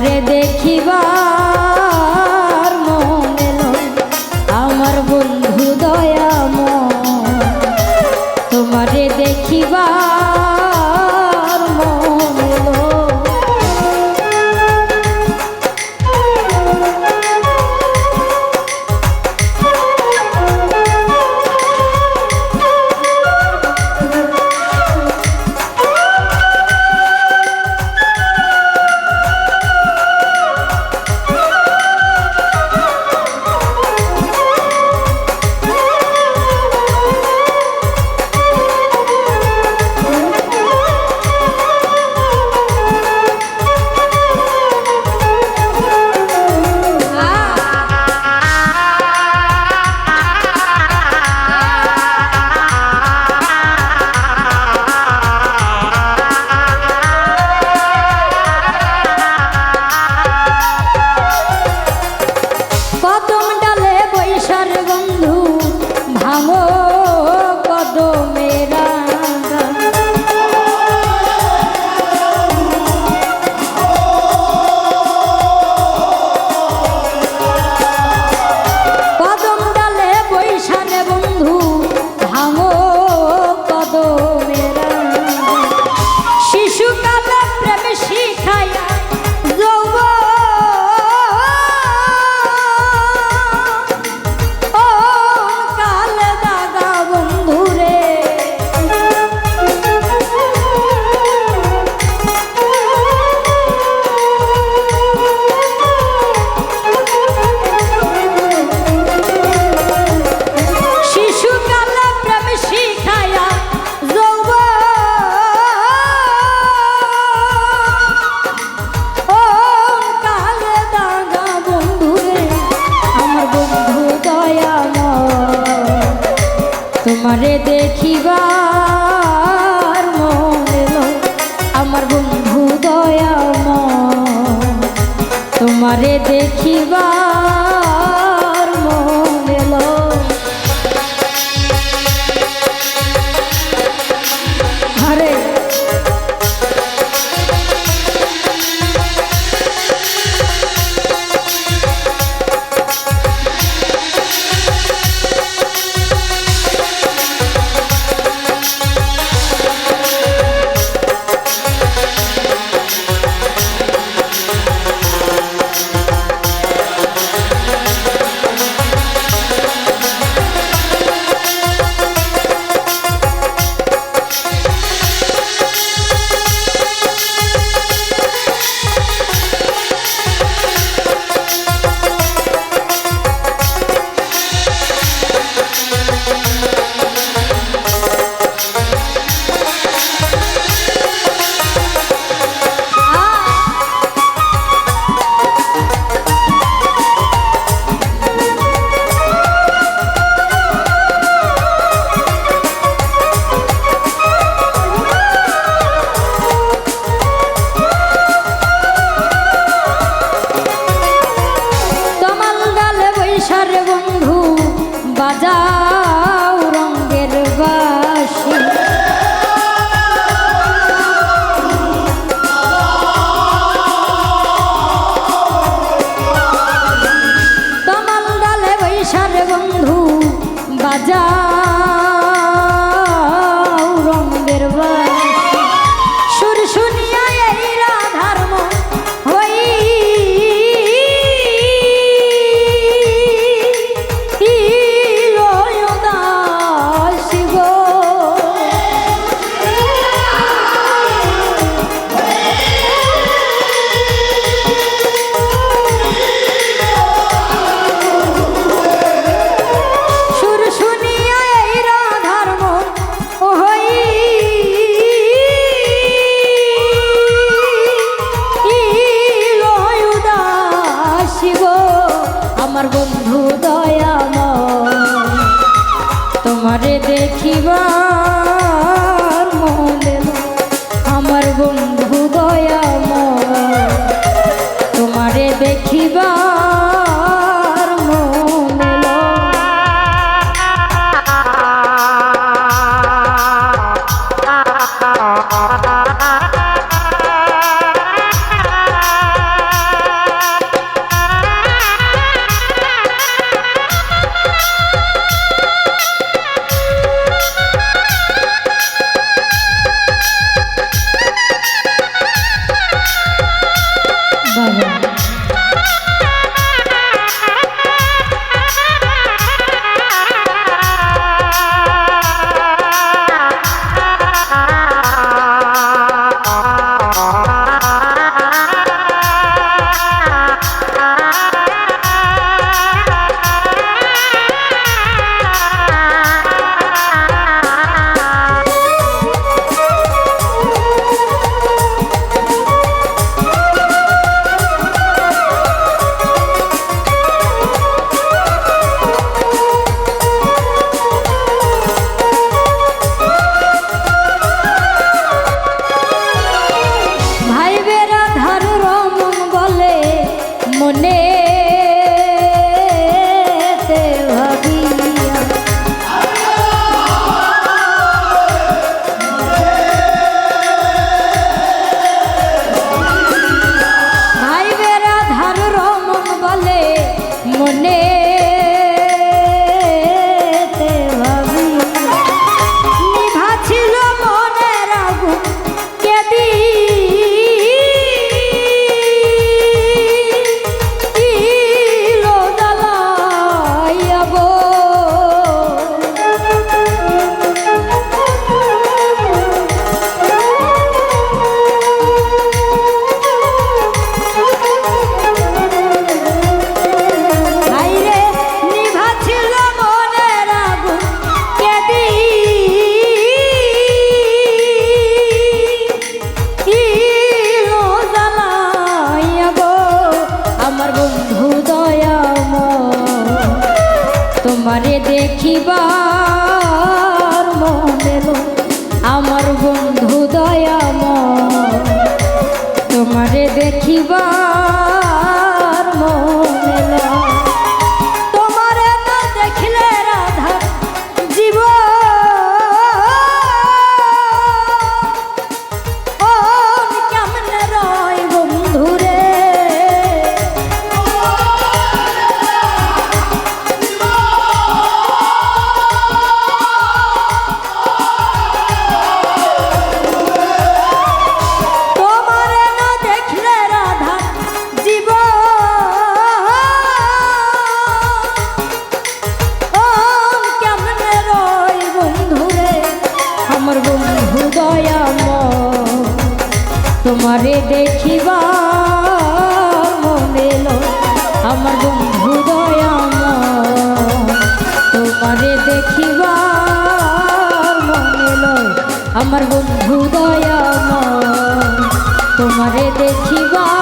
তোমারে দেখিবার তোমারে দেখিবার তোমারে দেখিবার মনেল আমার বন্ধু দয়াম তোমারে দেখিবার দেখিবা মনেল আমার বন্ধু দয়াম তোমারে দেখিবা মনেল আমার বন্ধু দয়াম তোমারে দেখিবা